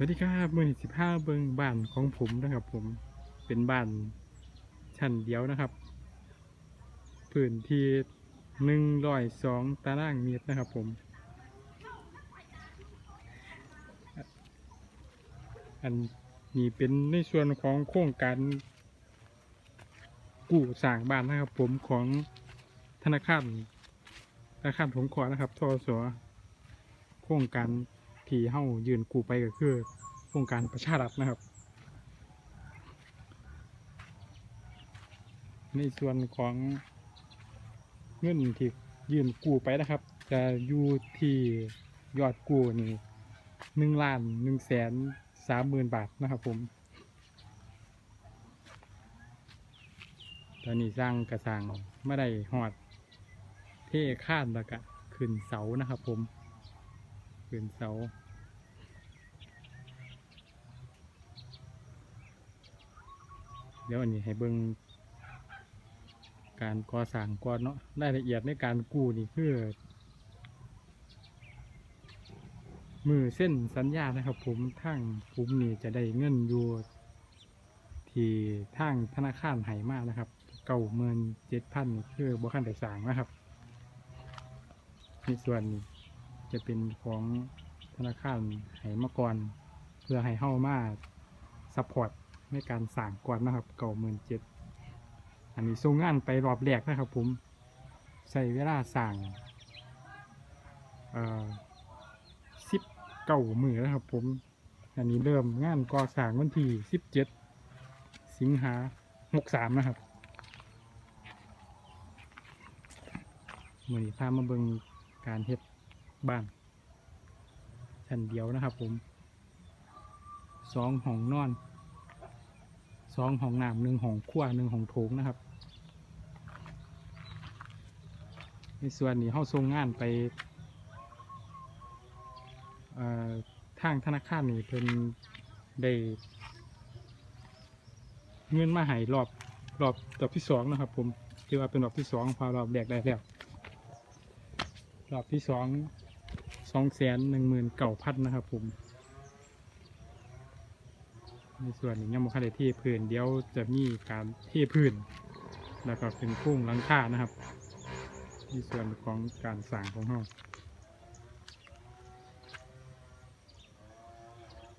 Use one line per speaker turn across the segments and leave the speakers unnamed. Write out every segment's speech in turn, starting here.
สวัสดีครับมือสิบห้าเบิงบ้านของผมนะครับ ผมเป็นบ้านชั้นเดียวนะครับพื้นที่หนึ่งร้อยสองตารางเมตรนะครับ ผม อันนี้เป็นในส่วนของโครงการกู้สร้างบ้านนะครับ ผมของธนาคารธนาคารผมขอนะครับทสโครงการ ที่เฮ้ายืนกู้ไปก็คือโครงการประชารัฐนะครับ ในส่วนของเงินที่ยืนกู้ไปนะครับ จะอยู่ที่ยอดกู้นี่หนึ่งล้านหนึ่งแสนสามหมื่นบาทนะครับผม ตอนนี้สร้างกระสังไม่ได้หอดเท่ข้านแล้วก็ขึ้นเสานะครับผม ขึ้นเสาเดี๋ยวอันนี้ให้เบิ่งการก่อสร้างก่อนเนาะรายละเอียดในการกู้นี่คือมือเส้นสัญญานะครับ ผมทางผมนี่จะได้เงินอยู่ที่ทางธนาคารไหมากนะครับเก้าเมินเจ็ดพันคือบ่คันได้สางนะครับในส่วนนี้ จะเป็นของธนาคารไหมาก่อนเพื่อให้เฮ้ามาซัพพอร์ตในการสั่งก่อนนะครับเก่าหมื่นเจ็ดอันนี้ส่งงานไปรอบแรกนะครับผมใช้เวลาสั่งเอ่อสิบเก้ามือนะครับผม อันนี้เริ่มงานก่อสร้างวันที่สิบเจ็ดสิงหาหกสามนะครับมือนี้พามาเบิ่งการเฮ็ด บ้านชั้นเดียวนะครับผมสองห้องนอนสองห้องน้ำหนึ่งห้องครัวหนึ่งห้องโถงนะครับ ในส่วนนี้เข้าส่งงานไปทางธนาคารนี่เพิ่นได้เงินมาให้รอบรอบรอบที่สองนะครับ ผมถือว่าเป็นรอบที่สองพอรอบแรกได้แล้วรอบที่สอง สองแสนหนึ่งหมื่นเก่าพันนะครับผม ในส่วนนี้ยังบ่คันได้เทพื้นเดี๋ยวจะมีการเทพื้น แล้วก็เป็นโครงหลังคานะครับในส่วนของการสร้างของเรา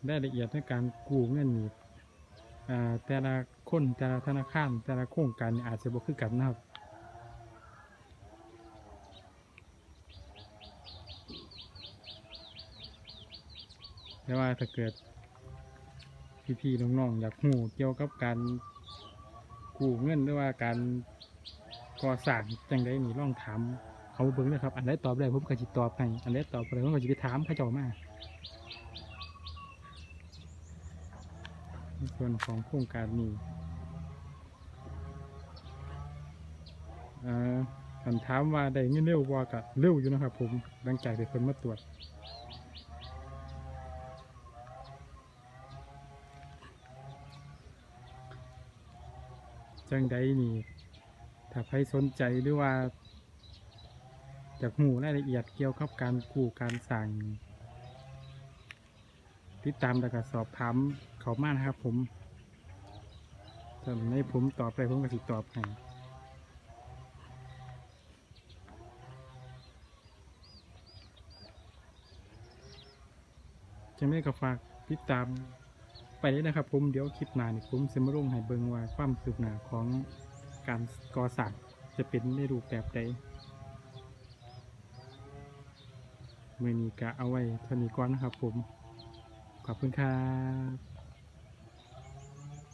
ได้ละเอียดในการกู้เงินนี่อ่าแต่ละคนแต่ละธนาคารแต่ละโครงการอาจจะบ่คือกันนะครับ แต่ว่าถ้าเกิดพี่ๆน้องๆอยากหูเกี่ยวกับการกู้เงินหรือว่าการก่อสร้างจังไดนี่ลองถามเขาเบิ่งนะครับ อันใดตอบได้ผมก็สิตอบให้อันใดตอบได้ผมก็สิไปถามเขาเจ้ามาส่วนของโครงการนี้เอ่อคำถามว่าได้เงินเร็วบ่ก็เร็วอยู่นะครับผมหลังจากที่เพิ่นมาตรวจ จังใดนี่ถ้าใครสนใจหรือว่าอยากหูรายละเอียดเกี่ยวกับการกู้การสั่งติดตามแล้วก็สอบถามเขามานะครับ ผมถ้าในผมตอบไปผมก็สิตอบให้จังได้ก็ฝากติดตาม ไปเลยนะครับผมเดี๋ยวคลิปหน้านี่ผมจะมาลงให้เบิ่งว่าความคืบหน้าของการก่อสร้างจะเป็นในรูปแบบใดเมื่อนี้ก็เอาไว้เท่านี้ก่อนนะครับผม ขอบคุณครับ